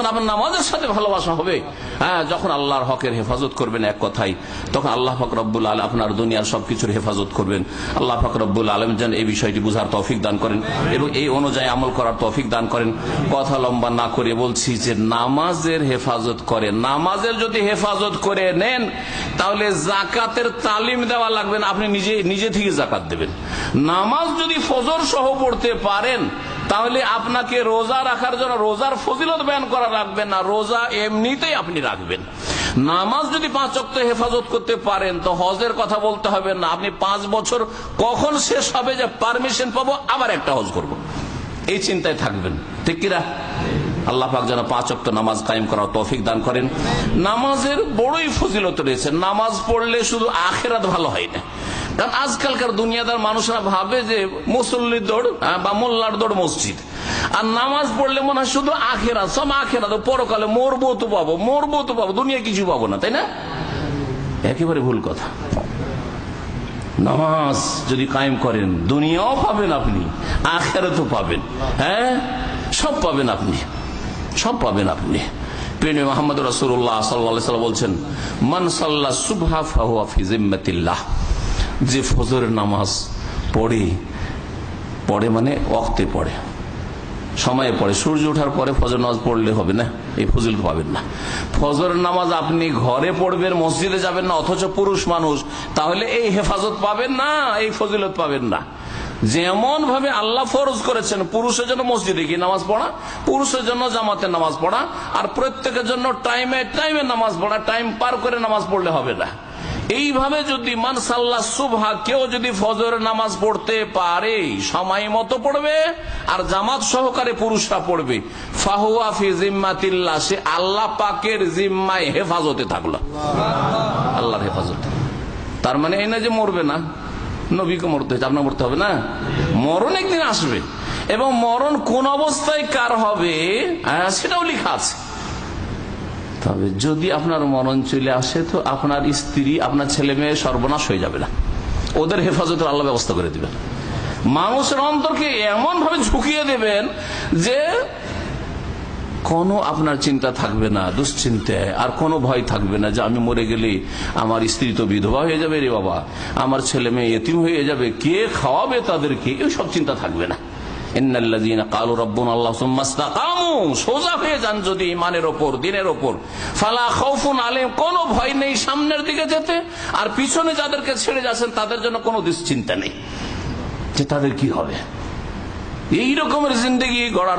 যখন আপনার নামাজের সাথে ভালোবাসা হবে হ্যাঁ যখন আল্লাহর হকের হেফাজত করবেন এক কথাই তখন আল্লাহ ফকরবুল আল আপনার দুনিয়ার সবকিছুর হেফাজত করবেন। আল্লাহ ফকরবুল আলম যেন এই বিষয়টি বুঝার তৌফিক দান করেন এবং এই অনুযায়ী আমল করার তৌফিক দান করেন। কথা লম্বা না করে বলছি যে নামাজের হেফাজত করে। নামাজের যদি হেফাজত করে নেন, তাহলে জাকাতের তালিম দেওয়া লাগবে আপনি নিজে নিজে থেকে জাকাত দেবেন। নামাজ যদি ফজর সহ পড়তে পারেন তাহলে আপনাকে রোজা রাখার জন্য রোজার ফজিলত বয়ান করা রাখবেন না। রোজা এমনিতেই আপনি রাখবেন। নামাজ যদি পাঁচ অক্ট হেফাজত করতে পারেন, তো হজের কথা বলতে হবে না। আপনি পাঁচ বছর কখন শেষ হবে যে পারমিশন পাবো, আবার একটা হজ করব। এই চিন্তায় থাকবেন। ঠিক কিরা আল্লাহ পাক যেন পাঁচ অক্ট নামাজ কায়েম করার তৌফিক দান করেন। নামাজের বড়ই ফজিলত রয়েছে। নামাজ পড়লে শুধু আখেরাত ভালো হয় না। কারণ আজকালকার দুনিয়াদার মানুষরা ভাবে যে মুসল্লির দৌড় বা মোল্লার দৌড় মসজিদ। আর নামাজ পড়লে মনে হয় শুধু আখেরা, সব আখেরা। তো পরকালে মরবো তো পাবো, মরবো তো পাবো দুনিয়া কিছু পাবো না, তাই না? একেবারে ভুল কথা। নামাজ যদি কায়েম করেন, দুনিয়াও পাবেন আপনি, আখেরাতও পাবেন হ্যাঁ? সব পাবেন আপনি, সব পাবেন আপনি। প্রেমী মোহাম্মদ রসুল্লাহ সাল্লা বলছেন, মান সাল্লাহ সুবহা ফাহুয়া ফি জিম্মাতিল্লাহ। যে ফজরের নামাজ পড়ে পড়ে মানে অক্তে পড়ে। সময়ে পড়ে। সূর্য ওঠার পরে ফজর নামাজ পড়লে হবে না, এই ফজিল পাবেন না। ফজর নামাজ আপনি ঘরে পড়বেন, মসজিদে যাবেন না, অথচ পুরুষ মানুষ, তাহলে এই হেফাজত পাবেন না, এই ফজিলত পাবেন না। যেমন ভাবে আল্লাহ ফরজ করেছেন, পুরুষের জন্য মসজিদে গিয়ে নামাজ পড়া, পুরুষের জন্য জামাতে নামাজ পড়া, আর প্রত্যেকের জন্য টাইমে টাইমে নামাজ পড়া, টাইম পার করে নামাজ পড়লে হবে না। এইভাবে যদি মানসাল্লা সুভা কেউ যদি ফজর নামাজ পড়তে পারে সময় মতো পড়বে আর জামাত সহকারে পুরুষরা পড়বে। ফাহুয়া ফি জিম্মাতিল্লাহ সে আল্লাহ পাকের জিম্মায় হেফাজতে থাকল। আল্লাহর হেফাজতে। তার মানে এই না যে মরবে না নবীকে মরতে হচ্ছে আপনার মরতে হবে না? মরণ একদিন আসবে। এবং মরণ কোন অবস্থায় কার হবে আহ, সেটাও লেখা আছে। তবে যদি আপনার মরণ চলে আসে তো আপনার স্ত্রী, আপনার ছেলে মেয়ে সর্বনাশ হয়ে যাবে না। ওদের হেফাজতের আল্লাহ ব্যবস্থা করে দিবেন। মানুষের অন্তরকে এমন ভাবে ঝুঁকিয়ে দেবেন যে কোনো আপনার চিন্তা থাকবে না, দুশ্চিন্তায়, আর কোনো ভয় থাকবে না যে আমি মরে গেলে আমার স্ত্রী তো বিধবা হয়ে যাবে রে বাবা, আমার ছেলে মেয়ে এতিম হয়ে যাবে, কে খাওয়াবে তাদেরকে? এই সব চিন্তা থাকবে না। যাদেরকে ছেড়ে যাচ্ছেন, তাদের জন্য কোনো দুশ্চিন্তা নেই। যে তাদের কি হবে? এই রকমের জিন্দগি গড়ার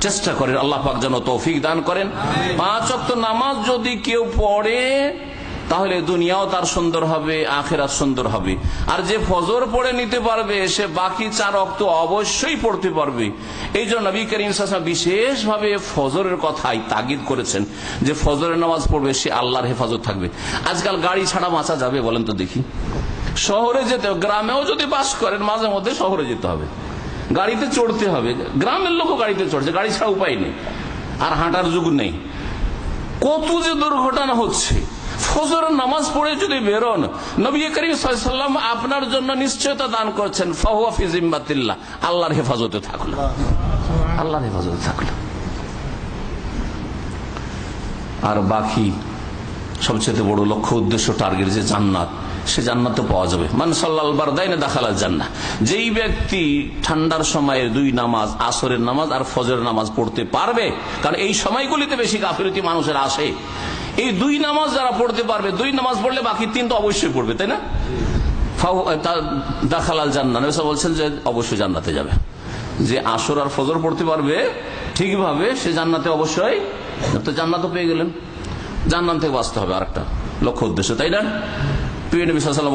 চেষ্টা করেন, আল্লাহ পাক যেন তৌফিক দান করেন। পাঁচ অক্ট নামাজ যদি কেউ পড়ে তাহলে দুনিয়াও তার সুন্দর হবে, আখেরাত সুন্দর হবে। আর যে ফজর পড়ে নিতে পারবে, সে বাকি চার অক্ত অবশ্যই পড়তে পারবে। এই জন্য নবী করিম বিশেষ ভাবে ফজরের কথাই তাগিদ করেছেন, যে ফজরের নামাজ পড়বে, সে আল্লাহর হেফাজত থাকবে। আজকাল গাড়ি ছাড়া বাঁচা যাবে বলেন তো দেখি। শহরে যেতে গ্রামেও যদি বাস করেন, মাঝে মধ্যে শহরে যেতে হবে। গাড়িতে চড়তে হবে, গ্রামের লোকও গাড়িতে চড়ছে, গাড়ি ছাড়া উপায় নেই। আর হাঁটার যুগ নেই। কত যে দুর্ঘটনা হচ্ছে ফজরের নামাজ পড়ে যদি বেরোন, নবী করিম সাল্লাম আপনার জন্য নিশ্চয়তা দান করছেন ফাহুয়াফি জিম্বাতিল্লাহ আল্লাহর হেফাজতে থাকল আল্লাহর হেফাজতে থাকল আর বাকি সবচেয়ে বড় লক্ষ্য উদ্দেশ্য টার্গেট যে জান্নাত, সে জান্নাতে পাওয়া যাবে। মানে সাল্লাল বারদাইনে দেখালা জান্না যেই ব্যক্তি ঠান্ডার সময়ের দুই নামাজ, আসরের নামাজ আর ফজরের নামাজ পড়তে পারবে, কারণ এই সময়গুলিতে বেশি গাফিরতি মানুষের আসে। এই দুই নামাজ যারা পড়তে পারবে, দুই নামাজ পড়লে বাকি তিন তো অবশ্যই পড়বে, তাই না? দেখালাল জান্না বলছেন যে অবশ্যই জান্নাতে যাবে। যে আসর আর ফজর পড়তে পারবে ঠিকভাবে, সে জান্নাতে অবশ্যই, তো জান্নাত পেয়ে গেলেন। জান্নাত থেকে বাঁচতে হবে আরেকটা লক্ষ্য উদ্দেশ্য, তাই না?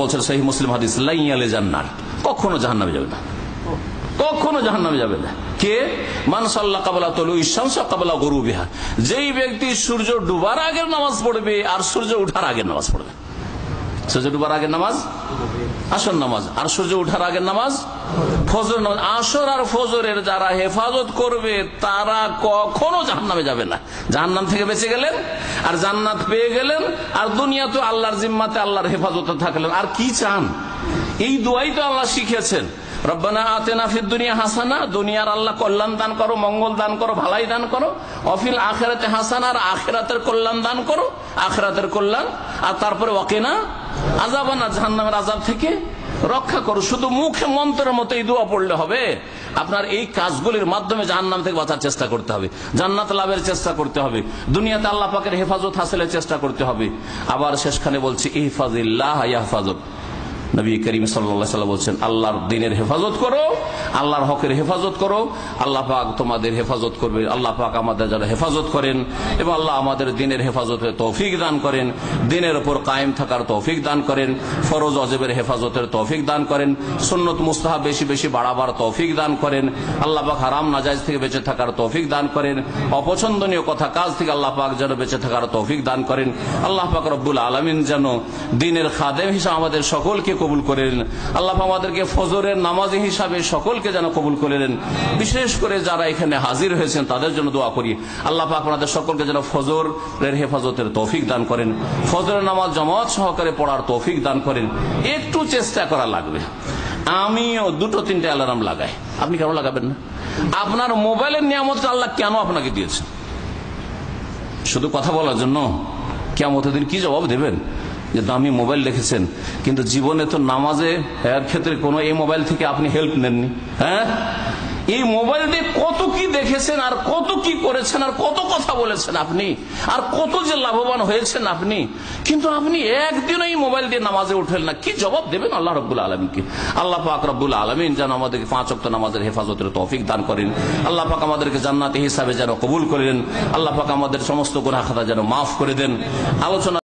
বলছেন সেই মুসলিম হাদিস, লাইয়ালে জান্নার কখনো জাহান নামে যাবে না। কখনো জাহান নামে যাবে না। কে? কাবলা তলু কাবলা গরু বিহা যেই ব্যক্তি সূর্য ডুবার আগের নামাজ পড়বে আর সূর্য উঠার আগের নামাজ পড়বে। সূর্য ডুবার আগের নামাজ? আসর নামাজ। আর সূর্য উঠার আগের নামাজ? ফজর নামাজ। আসর আর ফজরের যারা হেফাজত করবে, তারা কখনো জাহান নামে যাবে না। জাহান্নাম থেকে বেঁচে গেলেন, আর জান্নাত পেয়ে গেলেন, আর দুনিয়া তো আল্লাহর জিম্মাতে আল্লাহর হেফাজতে থাকলেন। আর কি চান? এই দোয়াই তো আল্লাহ শিখেছেন রব্বানা আতেনা ফির দুনিয়া হাসানা, দুনিয়ার আল্লাহ কল্যাণ দান করো, মঙ্গল দান করো, ভালাই দান করো, অফিল আখেরাতে হাসানা আর আখেরাতের কল্যাণ দান করো, আখেরাতের কল্যাণ। আর তারপরে ওয়াকিনা আজাবানা জাহান্নামের আজাব থেকে রক্ষা করো। শুধু মুখে মন্ত্রের মতো এই দোয়া পড়লে হবে। আপনার এই কাজগুলির মাধ্যমে জাহান্নাম থেকে বাঁচার চেষ্টা করতে হবে। জান্নাত লাভের চেষ্টা করতে হবে। দুনিয়াতে আল্লাহ পাকের হেফাজত হাসিলের চেষ্টা করতে হবে। আবার শেষখানে বলছি, ইহফাজিল্লাহ ইয়াহফাজত নবী করিম সাল্লা বলছেন, আল্লাহর দিনের হেফাজত করো, আল্লাহর হকের হেফাজত করো, আল্লাহ পাক তোমাদের হেফাজত করবে, আল্লাহ পাক আমাদের যারা হেফাজত করেন, এবং আল্লাহ আমাদের দিনের হেফাজতে তৌফিক দান করেন, দিনের ওপর কায়েম থাকার তৌফিক দান করেন, ফরোজ অজেবের হেফাজতের তৌফিক দান করেন, সুন্নত মুস্তাহা বেশি বেশি বাড়াবার তৌফিক দান করেন, আল্লাহ পাক হারাম নাজাজ থেকে বেঁচে থাকার তৌফিক দান করেন, অপছন্দনীয় কথা কাজ থেকে আল্লাহ পাক যেন বেঁচে থাকার তৌফিক দান করেন, আল্লাহ পাক রব্বুল আলমিন যেন দিনের খাদেম হিসাবে আমাদের সকলকে কবুল করেন আল্লাহ আমাদেরকে ফজরের নামাজি হিসাবে সকলকে যেন কবুল করেন বিশেষ করে যারা এখানে হাজির হয়েছেন, তাদের জন্য দোয়া করি। আল্লাহ আমাদের সকলকে যেন ফজরের হেফাজতের তৌফিক দান করেন। ফজরের নামাজ জমাত সহকারে পড়ার তৌফিক দান করেন। একটু চেষ্টা করা লাগবে। আমিও দুটো তিনটে অ্যালার্ম লাগাই। আপনি কেন লাগাবেন না? আপনার মোবাইলের নিয়ামতটা আল্লাহ কেন আপনাকে দিয়েছেন শুধু কথা বলার জন্য? কেমন দিন কি জবাব দেবেন? যে দামি মোবাইল রেখেছেন কিন্তু জীবনে তো নামাজে এর ক্ষেত্রে কোনো এই মোবাইল থেকে আপনি হেল্প নেননি হ্যাঁ? এই মোবাইল দিয়ে কত কি দেখেছেন, আর কত কি করেছেন, আর কত কথা বলেছেন আপনি, আর কত যে লাভবান হয়েছেন আপনি, কিন্তু আপনি একদিনও এই মোবাইল দিয়ে নামাজে উঠেন না। কি জবাব দেবেন আল্লাহ রব্বুল আলমীকে আল্লাহ পাক রব্বুল আলমিন যেন আমাদেরকে পাঁচ অক্ট নামাজের হেফাজতের তৌফিক দান করেন। আল্লাহ পাক আমাদেরকে জান্নাতি হিসাবে যেন কবুল করেন আল্লাহ পাক আমাদের সমস্ত গুণা খাতা যেন মাফ করে দেন। আলোচনা